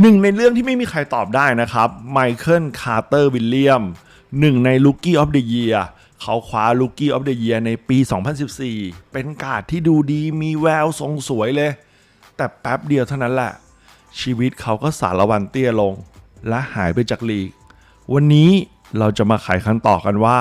หนึ่งในเรื่องที่ไม่มีใครตอบได้นะครับไมเคิลคาร์เตอร์วิลเลียมหนึ่งในลูกี้ออฟเดอะเยียเขาคว้าลูกี้ออฟเดอะเยียในปี 2014 เป็นการ์ดที่ดูดีมีแววทรงสวยเลย แต่แป๊บเดียวเท่านั้นแหละ ชีวิตเขาก็สารวันเตี้ยลง และหายไปจากลีก วันนี้เราจะมาไขคันต่อกันว่า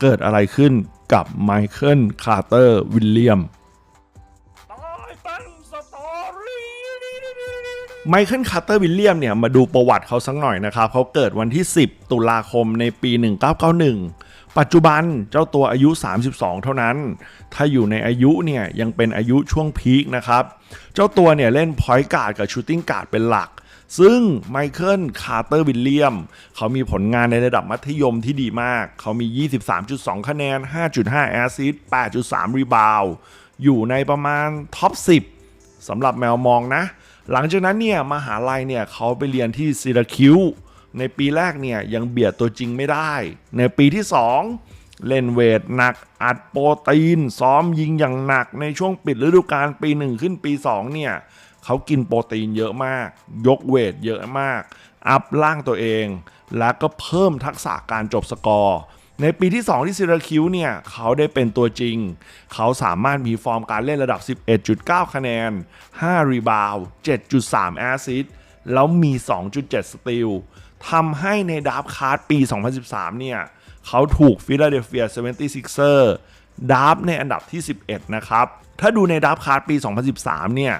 เกิดอะไรขึ้นกับไมเคิลคาร์เตอร์วิลเลียม ไมเคิลคาร์เตอร์วิลเลียมเนี่ยมาดูประวัติเขาสักหน่อยนะครับเขาเกิดวันที่ 10 ตุลาคมในปี 1991 ปัจจุบันเจ้าตัวอายุ 32 เท่านั้น ถ้าอยู่ในอายุเนี่ยยังเป็นอายุช่วงพีคนะครับ เจ้าตัวเนี่ยเล่นพอยต์การ์ดกับชูตติ้งการ์ดเป็นหลักซึ่งไมเคิลคาร์เตอร์วิลเลียมเขามีผลงานในระดับมัธยมที่ดีมาก เขามี 23.2 คะแนน 5.5 แอสซิสต์8.3 รีบาว อยู่ในประมาณท็อป 10สำหรับแมวมองนะ หลังจากนั้นเนี่ยมหาลัยเนี่ยเขาไปเรียนที่ซิราคิวในปีแรกเนี่ยยังเบียดตัวจริงไม่ได้ ในปีที่ 2 เล่นเวทหนักอัดโปรตีน ซ้อมยิงอย่างหนักในช่วงปิดฤดูกาลปี 1 ขึ้นปี 2 เนี่ยเขากินโปรตีนเยอะมาก ยกเวทเยอะมาก อัพร่างตัวเอง แล้วก็เพิ่มทักษะการจบสกอร์ ในปีที่ 2 ที่ซิราคิวเนี่ยเขาได้เป็นตัวจริง เขาสามารถมีฟอร์มการเล่นระดับ 11.9 คะแนน 5 รีบาว 7.3 แอสซิสต์แล้วมี 2.7 สติลทำให้ในดับคาร์ดปี 2013 เนี่ย เขาถูกฟิลาเดลเฟีย 76er ดับในอันดับที่ 11 นะครับ ถ้าดูในดับคาร์ดปี 2013 เนี่ย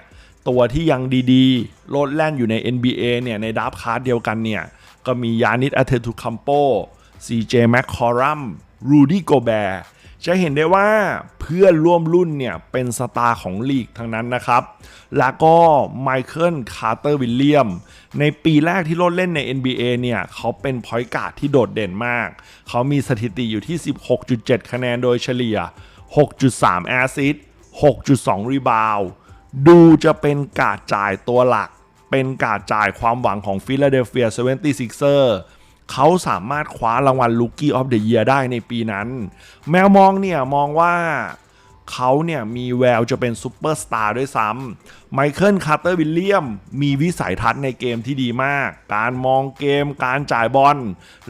ตัวที่ยังดีๆ โลดแล่นอยู่ใน NBA เนี่ย ในดับคาร์ดเดียวกันเนี่ย ก็มียานิสอาเทตุคัมโป CJ m c c o r r u m รูดี้โกแบร์จะเห็นได้ว่าเพื่อนร่วมรุ่นเนี่ย เป็นสตาร์ของลีกทั้งนั้นนะครับ แล้วก็ไมเคิลคาร์เตอร์วิลเลียม ในปีแรกที่โลดเล่นใน NBA เนี่ย เขาเป็นพอยต์การ์ดที่โดดเด่นมาก เขามีสถิติอยู่ที่ 16.7 คะแนนโดยเฉลี่ย 6.3 แอสซิสต์6.2 รีบาวดูจะเป็นการ์ดจ่ายตัวหลัก เป็นการ์ดจ่ายความหวังของฟิลาเดลเฟีย 76er เขาสามารถคว้ารางวัล Rookie of the Year ได้ในปีนั้น แมวมองเนี่ยมองว่าเขาเนี่ยมีแววจะเป็นซูเปอร์สตาร์ด้วยซ้ำไมเคิลคาร์เตอร์วิลเลียมมีวิสัยทัศน์ในเกมที่ดีมาก การมองเกม การจ่ายบอล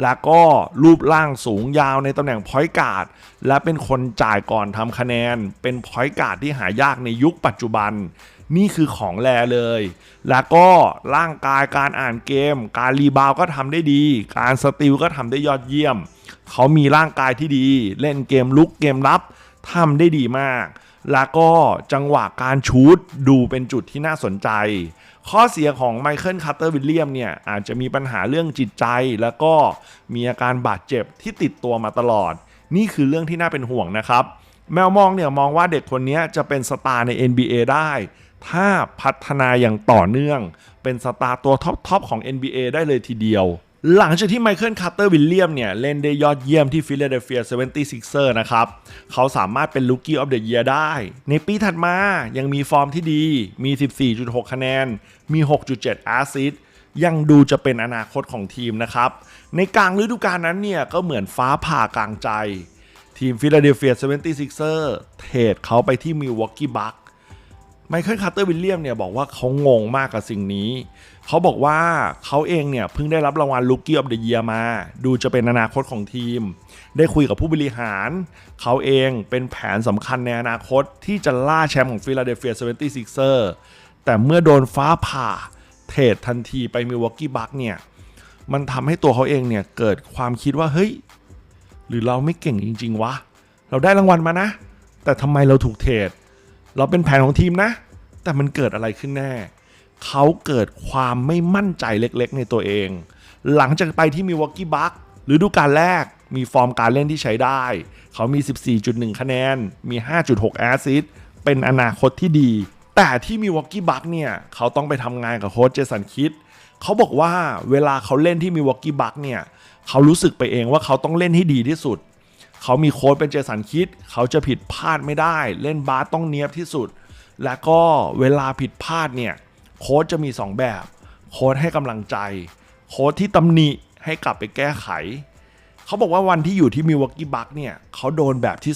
และก็รูปร่างสูงยาวในตำแหน่งพอยต์การ์ด และเป็นคนจ่ายก่อนทำคะแนน เป็นพอยต์การ์ดที่หายากในยุคปัจจุบัน นี่คือของแลเลย แล้วก็ร่างกายการอ่านเกม การรีบาวก็ทำได้ดี การสติลก็ทำได้ยอดเยี่ยม เขามีร่างกายที่ดี เล่นเกมลุกเกมรับทำได้ดีมาก แล้วก็จังหวะการชูดดูเป็นจุดที่น่าสนใจ ข้อเสียของไมเคิลคาร์เตอร์วิลเลียมเนี่ยอาจจะมีปัญหาเรื่องจิตใจ แล้วก็มีอาการบาดเจ็บที่ติดตัวมาตลอด นี่คือเรื่องที่น่าเป็นห่วงนะครับ แมวมองเนี่ยมองว่าเด็กคนนี้จะเป็นสตาร์ใน NBA ได้ ถ้าพัฒนาอย่างต่อเนื่องเป็นสตาร์ตัวท็อปๆของ NBA ได้เลยทีเดียว หลังจากที่ไมเคิลคาร์เตอร์วิลเลียมเนี่ย เล่นได้ยอดเยี่ยมที่ฟิลาเดลเฟีย 76er นะครับ เขาสามารถเป็น Rookie of the Year ได้ ในปีถัดมายังมีฟอร์มที่ดีมี 14.6 คะแนน มี 6.7แอสซิสต์ยังดูจะเป็นอนาคตของทีมนะครับ ในกลางฤดูกาลนั้นเนี่ย ก็เหมือนฟ้าผ่ากลางใจ ทีมฟิลาเดลเฟีย 76er เทรดเขาไปที่มิลวอกกี้บัค ไมเคิลคาร์เตอร์วิลเลียมเนี่ยบอกว่าเขางงมากกับสิ่งนี้ เขาบอกว่าเขาเองเนี่ยเพิ่งได้รับรางวัล Rookie of the Year มา ดูจะเป็นอนาคตของทีม ได้คุยกับผู้บริหาร เขาเองเป็นแผนสำคัญในอนาคตที่จะล่าแชมป์ของฟิลาเดลเฟีย 76er แต่เมื่อโดนฟ้าผ่าเทรดทันทีไปมิวอกกี้บัคเนี่ย มันทำให้ตัวเขาเองเนี่ยเกิดความคิดว่าเฮ้ย หรือเราไม่เก่งจริง ๆ วะ เราได้รางวัลมานะ แต่ทำไมเราถูกเทรด เราเป็นแผนของทีมนะ แต่มันเกิดอะไรขึ้นแน่ เขาเกิดความไม่มั่นใจเล็กๆ ในตัวเอง หลังจากไปที่มีวอกกี้บัคหรือดูการแรกมีฟอร์มการเล่นที่ใช้ได้ เขามี 14.1 คะแนน มี 5.6 แอสซิสต์เป็นอนาคตที่ดี แต่ที่มีวอกกี้บัคเนี่ย เขาต้องไปทำงานกับโค้ชเจสันคิด เขาบอกว่าเวลาเขาเล่นที่มีวอกกี้บัคเนี่ย เขารู้สึกไปเองว่าเขาต้องเล่นให้ดีที่สุด เขามีโค้ชเป็นเจสันคิด เขาจะผิดพลาดไม่ได้ เล่นบาสต้องเนียบที่สุด และก็เวลาผิดพลาดเนี่ยโค้ชจะมี 2 แบบ โค้ชให้กำลังใจ โค้ชที่ตำหนิให้กลับไปแก้ไข เขาบอกว่าวันที่อยู่ที่มิวกกี้บัคเนี่ยเขาโดนแบบที่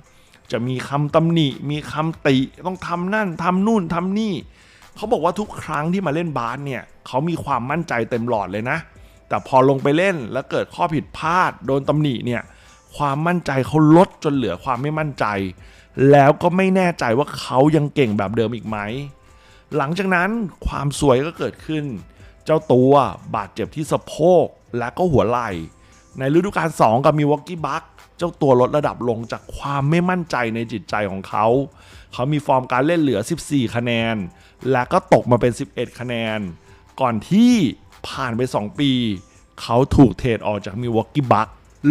2 จะมีคำตำหนิ มีคำติต้องทำนั่นทำนู่นทำนี่ เขาบอกว่าทุกครั้งที่มาเล่นบาสเนี่ยเขามีความมั่นใจเต็มหลอดเลยนะ แต่พอลงไปเล่นแล้วเกิดข้อผิดพลาด โดนตำหนิเนี่ย ความมั่นใจเขาลดจนเหลือความไม่มั่นใจ แล้วก็ไม่แน่ใจว่าเขายังเก่งแบบเดิมอีกไหม หลังจากนั้นความสวยก็เกิดขึ้น เจ้าตัวบาดเจ็บที่สะโพกและก็หัวไหล่ ในฤดูกาล2กับมิวอกกี้บัคเจ้าตัวลดระดับลงจากความไม่มั่นใจในจิตใจของเขา เขามีฟอร์มการเล่นเหลือ 14 คะแนน และก็ตกมาเป็น 11 คะแนน ก่อนที่ผ่านไป 2 ปี เขาถูกเทรดออกจากมิวอกกี้บัค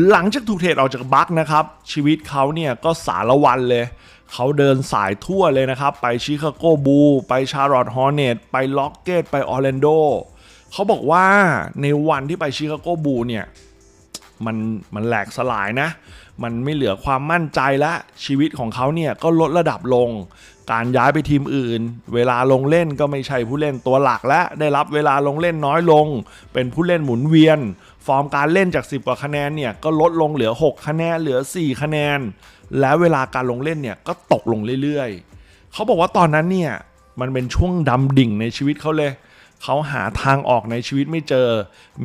หลังจากถูกเทรดออกจากบัคนะครับชีวิตเขาเนี่ยก็สารวันเลย เขาเดินสายทั่วเลยนะครับ ไปชิคาโกบู ไปชาร์ลอตฮอร์เนตไปล็อกเกตไปออร์แลนโดเขาบอกว่าในวันที่ไปชิคาโกบูเนี่ยมันมันแหลกสลายนะ มันไม่เหลือความมั่นใจและชีวิตของเขาเนี่ยก็ลดระดับลง การย้ายไปทีมอื่น เวลาลงเล่นก็ไม่ใช่ผู้เล่นตัวหลักและได้รับเวลาลงเล่นน้อยลง เป็นผู้เล่นหมุนเวียน ฟอร์มการเล่นจาก 10 กว่าคะแนนเนี่ยก็ลดลงเหลือ 6 คะแนนเหลือ 4 คะแนน แล้วเวลาการลงเล่นเนี่ยก็ตกลงเรื่อยๆ เขาบอกว่าตอนนั้นเนี่ยมันเป็นช่วงดำดิ่งในชีวิตเขาเลย เขาหาทางออกในชีวิตไม่เจอ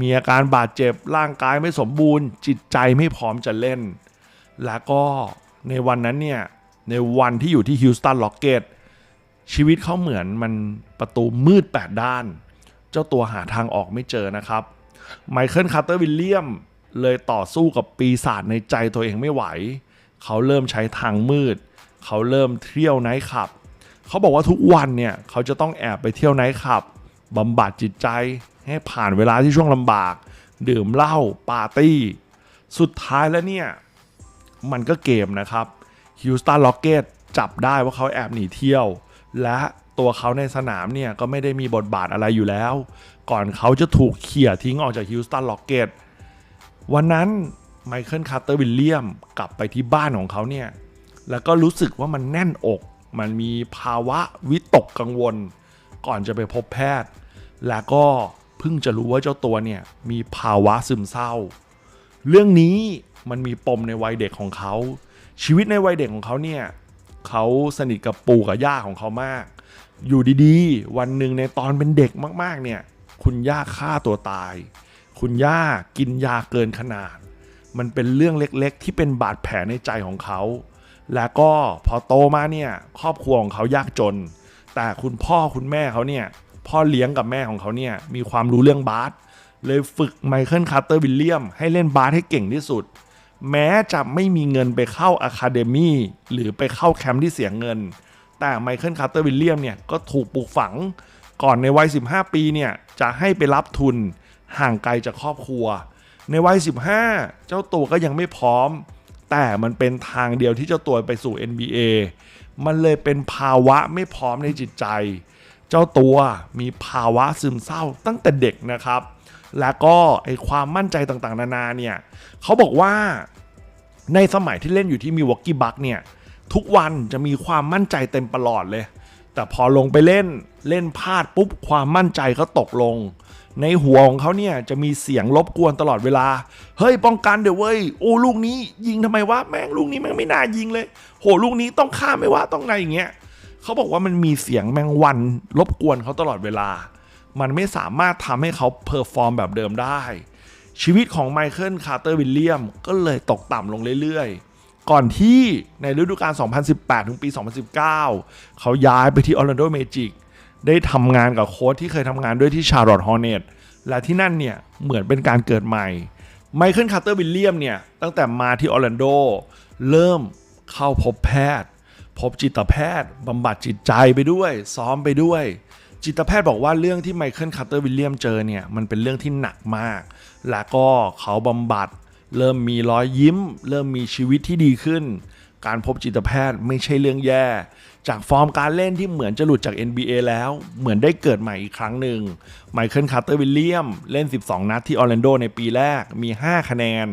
มีอาการบาดเจ็บร่างกายไม่สมบูรณ์ จิตใจไม่พร้อมจะเล่น แล้วก็ในวันนั้นเนี่ยในวันที่อยู่ที่ฮิวสตันล็อกเกตชีวิตเขาเหมือนมันประตูมืด 8 ด้าน เจ้าตัวหาทางออกไม่เจอนะครับ ไมเคิลคาร์เตอร์วิลเลียมเลยต่อสู้กับปีศาจในใจตัวเองไม่ไหว เขาเริ่มใช้ทางมืด เขาเริ่มเที่ยวไนท์คลับ เขาบอกว่าทุกวันเนี่ย เขาจะต้องแอบไปเที่ยวไนท์คลับบำบัดจิตใจ ให้ผ่านเวลาที่ช่วงลำบาก ดื่มเหล้าปาร์ตี้ สุดท้ายแล้วเนี่ย มันก็เกมนะครับฮิวสตันล็อกเกตจับได้ว่าเขาแอบหนีเที่ยว และตัวเขาในสนามเนี่ยก็ไม่ได้มีบทบาทอะไรอยู่แล้วก่อนเขาจะถูกเขี่ยทิ้งออกจากฮิวสตันล็อกเกตวันนั้นไมเคิลคาร์เตอร์วิลเลียมกลับไปที่บ้านของเขาเนี่ย แล้วก็รู้สึกว่ามันแน่นอก มันมีภาวะวิตกกังวล ก่อนจะไปพบแพทย์ แล้วก็เพิ่งจะรู้ว่าเจ้าตัวเนี่ยมีภาวะซึมเศร้า เรื่องนี้มันมีปมในวัยเด็กของเขา ชีวิตในวัยเด็กของเขาเนี่ยเขาสนิทกับปู่กับย่าของเขามาก อยู่ดีๆ วันหนึ่งในตอนเป็นเด็กมากๆเนี่ย คุณย่าฆ่าตัวตาย คุณย่ากินยาเกินขนาด มันเป็นเรื่องเล็กๆ ที่เป็นบาดแผลในใจของเขา แล้วก็พอโตมาเนี่ยครอบครัวของเขายากจน แต่คุณพ่อคุณแม่เขาเนี่ยพ่อเลี้ยงกับแม่ของเขาเนี่ยมีความรู้เรื่องบาสเลยฝึกไมเคิลคาร์เตอร์วิลเลียมให้เล่นบาสให้เก่งที่สุด แม้จะไม่มีเงินไปเข้าอะคาเดมี่หรือไปเข้าแคมป์ที่เสียเงิน แต่ไมเคิลคาร์เตอร์วิลเลียมเนี่ยก็ถูกปลูกฝัง ก่อนในวัย 15 ปีเนี่ยจะให้ไปรับทุนห่างไกลจากครอบครัว ในวัย 15 เจ้าตัวก็ยังไม่พร้อม แต่มันเป็นทางเดียวที่เจ้าตัวไปสู่ NBA มันเลยเป็นภาวะไม่พร้อมในจิตใจ เจ้าตัวมีภาวะซึมเศร้าตั้งแต่เด็กนะครับ แล้วก็ไอความมั่นใจต่างๆ นานาเนี่ยเขาบอกว่าในสมัยที่เล่นอยู่ที่มิวอกกี้บัคเนี่ยทุกวันจะมีความมั่นใจเต็มประหลอดเลย แต่พอลงไปเล่นเล่นพลาดปุ๊บความมั่นใจก็ตกลง ในหัวของเขาเนี่ยจะมีเสียงรบกวนตลอดเวลา เฮ้ยป้องกันเดี๋ยวเว้ยโอ้ลูกนี้ยิงทำไมวะแม่งลูกนี้แม่งไม่น่ายิงเลย โหลูกนี้ต้องข้ามไม่ว่าต้องไงอย่างเงี้ยเขาบอกว่ามันมีเสียงแมงวันรบกวนเขาตลอดเวลา มันไม่สามารถทำให้เขาเพอร์ฟอร์มแบบเดิมได้ ชีวิตของไมเคิลคาร์เตอร์วิลเลียมก็เลยตกต่ำลงเรื่อยๆ ก่อนที่ในฤดูกาล 2018 ถึงปี 2019 เขาย้ายไปที่ออร์แลนโดเมจิกได้ทำงานกับโค้ชที่เคยทำงานด้วยที่ชาร์ลอตฮอร์เนตและที่นั่นเนี่ยเหมือนเป็นการเกิดใหม่ไมเคิลคาร์เตอร์วิลเลียมเนี่ยตั้งแต่มาที่ออร์แลนโดเริ่มเข้าพบแพทย์ พบจิตแพทย์บำบัดจิตใจไปด้วย ซ้อมไปด้วย จิตแพทย์บอกว่าเรื่องที่ไมเคิลคาร์เตอร์วิลเลียมเจอเนี่ยมันเป็นเรื่องที่หนักมาก และก็เขาบำบัด เริ่มมีรอยยิ้ม เริ่มมีชีวิตที่ดีขึ้น การพบจิตแพทย์ไม่ใช่เรื่องแย่ จากฟอร์มการเล่นที่เหมือนจะหลุดจาก NBA แล้ว เหมือนได้เกิดใหม่อีกครั้งหนึ่งไมเคิลคาร์เตอร์วิลเลียม เล่น 12 นัดที่ออร์แลนโดในปีแรกมี 5 คะแนน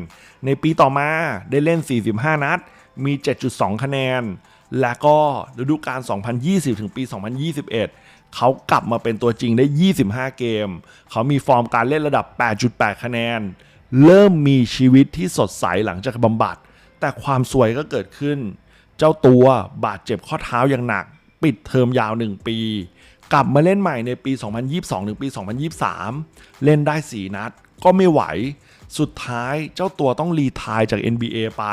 ในปีต่อมาได้เล่น 45 นัด มี 7.2 คะแนน และก็ฤดูกาล 2020 ถึงปี 2021 เขากลับมาเป็นตัวจริงได้ 25 เกม เขามีฟอร์มการเล่นระดับ 8.8 คะแนน เริ่มมีชีวิตที่สดใสหลังจากบำบัด แต่ความสวยก็เกิดขึ้น เจ้าตัวบาดเจ็บข้อเท้าอย่างหนัก ปิดเทอมยาว 1 ปี กลับมาเล่นใหม่ในปี 2022 ถึงปี 2023 เล่นได้ 4 นัด ก็ไม่ไหว สุดท้ายเจ้าตัวต้องรีทายจาก NBA ไป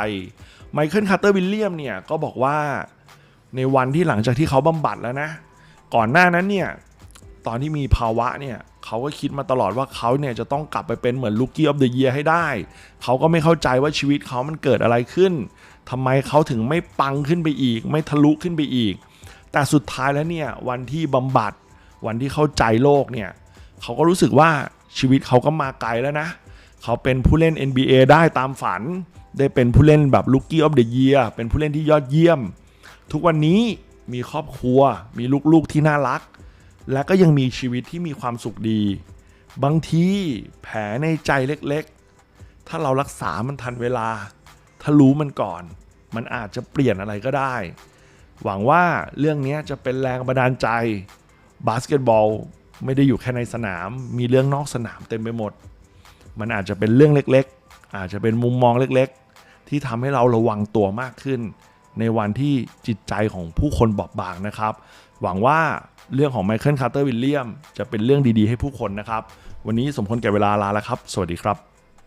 ไมเคิลคาร์เตอร์วิลเลียมเนี่ยก็บอกว่าในวันที่หลังจากที่เขาบำบัดแล้วนะ ก่อนหน้านั้นเนี่ยตอนที่มีภาวะเนี่ย เขาก็คิดมาตลอดว่าเขาเนี่ยจะต้องกลับไปเป็นเหมือนลูกี้ออฟเดอะเยียให้ได้ เขาก็ไม่เข้าใจว่าชีวิตเขามันเกิดอะไรขึ้นทำไมเขาถึงไม่ปังขึ้นไปอีก ไม่ทะลุขึ้นไปอีก แต่สุดท้ายแล้วเนี่ยวันที่บำบัดวันที่เข้าใจโลกเนี่ยเขาก็รู้สึกว่าชีวิตเขาก็มาไกลแล้วนะ เขาเป็นผู้เล่น NBA ได้ตามฝัน ได้เป็นผู้เล่นแบบลูกี้ออฟเดอะเยียเป็นผู้เล่นที่ยอดเยี่ยม ทุกวันนี้มีครอบครัวมีลูกๆที่น่ารัก และก็ยังมีชีวิตที่มีความสุขดี บางทีแผลในใจเล็กๆ ถ้าเรารักษามันทันเวลา ถ้ารู้มันก่อน มันอาจจะเปลี่ยนอะไรก็ได้ หวังว่าเรื่องนี้จะเป็นแรงบันดาลใจ บาสเกตบอลไม่ได้อยู่แค่ในสนาม มีเรื่องนอกสนามเต็มไปหมด มันอาจจะเป็นเรื่องเล็กๆ อาจจะเป็นมุมมองเล็กๆ ที่ทำให้เราระวังตัวมากขึ้น ในวันที่จิตใจของผู้คนบอบบางนะครับ หวังว่า เรื่องของไมเคิลคาร์เตอร์วิลเลียมจะเป็นเรื่องดีๆให้ผู้คนนะครับ วันนี้สมควรแก่เวลาลาแล้วครับ สวัสดีครับ